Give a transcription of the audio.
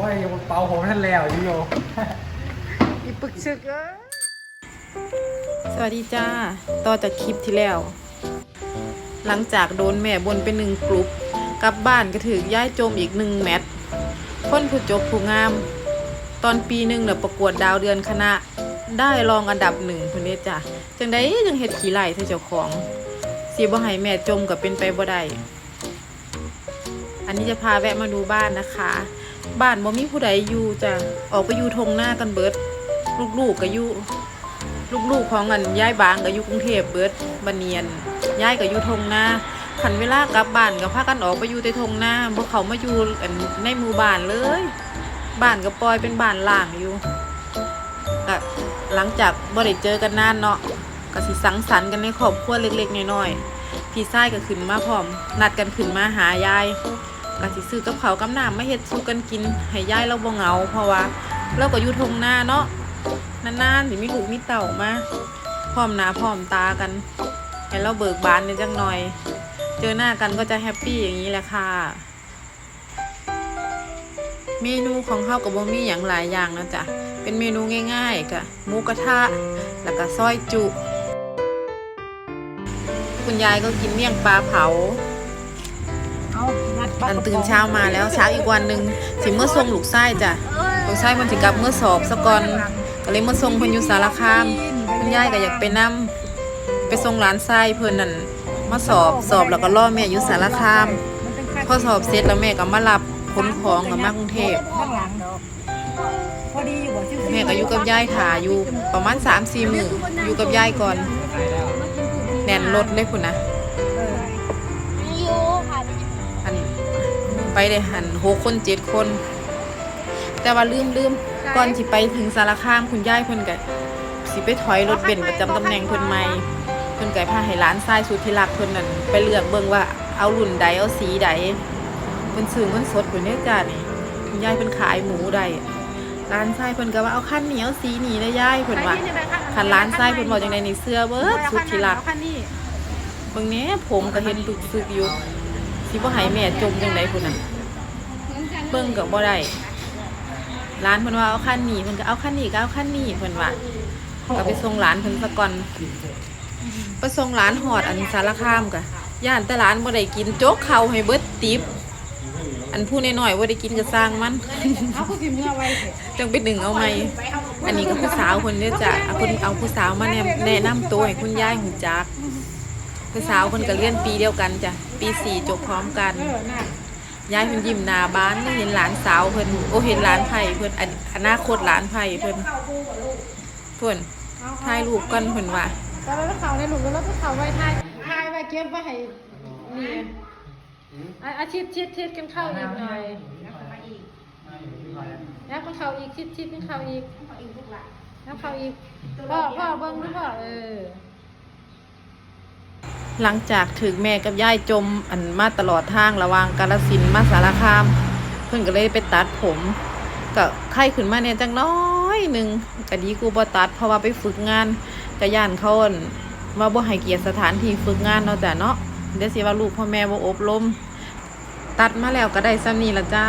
โอ้ยเป่าผมท่านแล้วยูโยอีปึกชึกเอ้ยสวัสดีจ้า ต่อจากคลิปที่แล้ว หลังจากโดนแม่บนไปหนึ่งกลุ่มกลับบ้านก็ถือย่ายโจมอีกหนึ่งแมตช์คนผู้จบผู้งาม ตอนปีหนึ่งเนี่ยประกวดดาวเดือนคณะ ได้รองอันดับหนึ่งคนนี้จ้ะจังได้ยังเฮ็ดขี้ไหล่เธอเจ้าของสีบ่ให้แม่จมกับเป็นไปบ่ได้อันนี้จะพาแวะมาดูบ้านนะคะ บ้านบ่มีผู้ใดอยู่จ้ะออกไปอยู่ทงหน้ากันเบิด ลูกๆก็อยู่ลูกๆของอันย้ายบางก็อยู่กรุงเทพเบิดบันเนียนย้ายก็อยู่ทงหน้าขันเวลากลับบ้านก็พากันออกไปอยู่ในทงหน้าบ่เขามาอยู่อันในหมู่บ้านเลยบ้านก็ปล่อยเป็นบ้านล่างอยู่ก็หลังจากบ่ได้เจอกันนานเนาะก็สิสังสรรค์กันในครอบครัวเล็กๆน้อยๆพี่ชายก็ขึ้นมาพร้อม นัดกันขึ้นมาหายาย ก็สิซื้อกับเขาวกับน้ำมาเฮ็ดสู้กันกินให้ยายเราบ่เหงา เพราะว่าเราก็อยู่ทงหน้าเนาะนานๆสิมีลูกมีเต่ามาพร้อมหน้าพร้อมตากันให้เราเบิกบานในจังหน่อย เจอหน้ากันก็จะแฮปปี้อย่างนี้แหละค่ะ เมนูของเขากับบ่มีอย่างหลายอย่างนะจ๊ะเป็นเมนูง่ายๆกะหมูกระทะแล้วก็ซอยจุ คุณยายก็กินเมี่ยงปลาเผา เอางัด อันตื่นเช้ามาแล้วเช้าอีกวันหนึ่งสิเมื่อส่งลูกไส้จ้ะลูกไส้มันสิกลับเมื่อสอบสะก่อนก็เลยเมาส่งเพิ่นอยู่สารคามคุณยายก็อยากไปนํไปส่งหลานไส้เพิ่นนั่นมาสอบสอบแล้วก็รอแม่อยู่สารคาม พอสอบเสร็จแล้วแม่ก็มารับขนของกับมากรุงเทพข้างหลังดอกพอดีอยู่บ่ชื่อแม่ก็อยู่กับยายถ่าอยู่ประมาณ3-4มื้ออยู่กับยายก่อนแน่นรถเลยพุ่นนะ ไปได้หันหกคนเจ็ดคน แต่ว่าลืมลืมก่อนที่ไปถึงสารคามคุณยายเพิ่นก็สิไปถอยรถเบนซ์ประจำตำแหน่งเพิ่นใหม่เพิ่นก็พาให้ร้านทรายสุดที่รักเพิ่นนั่นไปเลือกเบิ่งว่าเอารุ่นใดเอาสีใดเพิ่นซื้อเงินสดเพิ่นเนี่ยจ้านี่คุณยายเพิ่นขายหมูได้ร้านทรายเพิ่นก็ว่าเอาคันนี้เอาสีนี้นะยายเพิ่นว่าคันร้านทรายเพิ่นบอกจังไดนี่เสื้อเบิดสุดที่รักคันนี้เบิ่งแหน่ผมก็เห็นปึกซึกอยู่ สิบ่ให้แม่จมจังไดพุ่นน่ะเบิ่งก็บ่ได้ร้านเพิ่นว่าเอาคันนี้เพิ่นก็เอาคันนี้ก็เอาคันนี้เพิ่นว่าก็ไปส่งร้านเพิ่นซะก่อนไปส่งร้านหอดอันสารคามกะย่านแต่ร้านบ่ได้กินโจ๊กเข้าให้เบิดติบอันผู้น้อยๆบ่ได้กินก็สร้างมันเอาผู้พิมพ์เนื้อไว้เถอะจังไปดึงเอาใหม่อันนี้ก็ผู้สาวคนเนี้จ้ะเอาคนเอาผู้สาวมาแนะแนะนำตัวให้คุณยายหูจัก ผู้สาวคนก็เรียนปีเดียวกันจ้ะปีสี่จบพร้อมกันเออน่ะยายเพิ่นยิ้มหน้าบ้านเห็นหลานสาวเพิ่นโอเห็นหลานไผ่เพิ่นอนาคตหลานไผ่เพิ่นเพิ่นถ่ายรูปกันเพิ่นว่าแล้วเขาในหลุมแล้วเขาไว้ทายทายไว้เก็บไว้ให้นี่อะอาชิดชิดชิดกันเข้าอีกหน่อยแล้วกันเข้าอีกชิดชิดกันเข้าอีกแล้วเข้าอีกพ่อพ่อเบิ้งหรือพ่อเออ หลังจากถึงแม่กับยายจมอันมาตลอดทางระว่างกาลสินมาสารคาม เพิ่อนก็เลยไปตัดผมก็ไข้ขึ้นมาเนี่ยจังน้อยหนึ่งก็ดีกูบ่ตัด เพราะว่าไปฝึกงานกะย่านเขาอั่นว่าบ่ให้เกียรติสถานที่ฝึกงานเนาะจ้ะเนาะเดี๋ยวสิว่าลูกพ่อแม่บ่อบรมตัดมาแล้วก็ได้ซ้ำนี้ละจ้า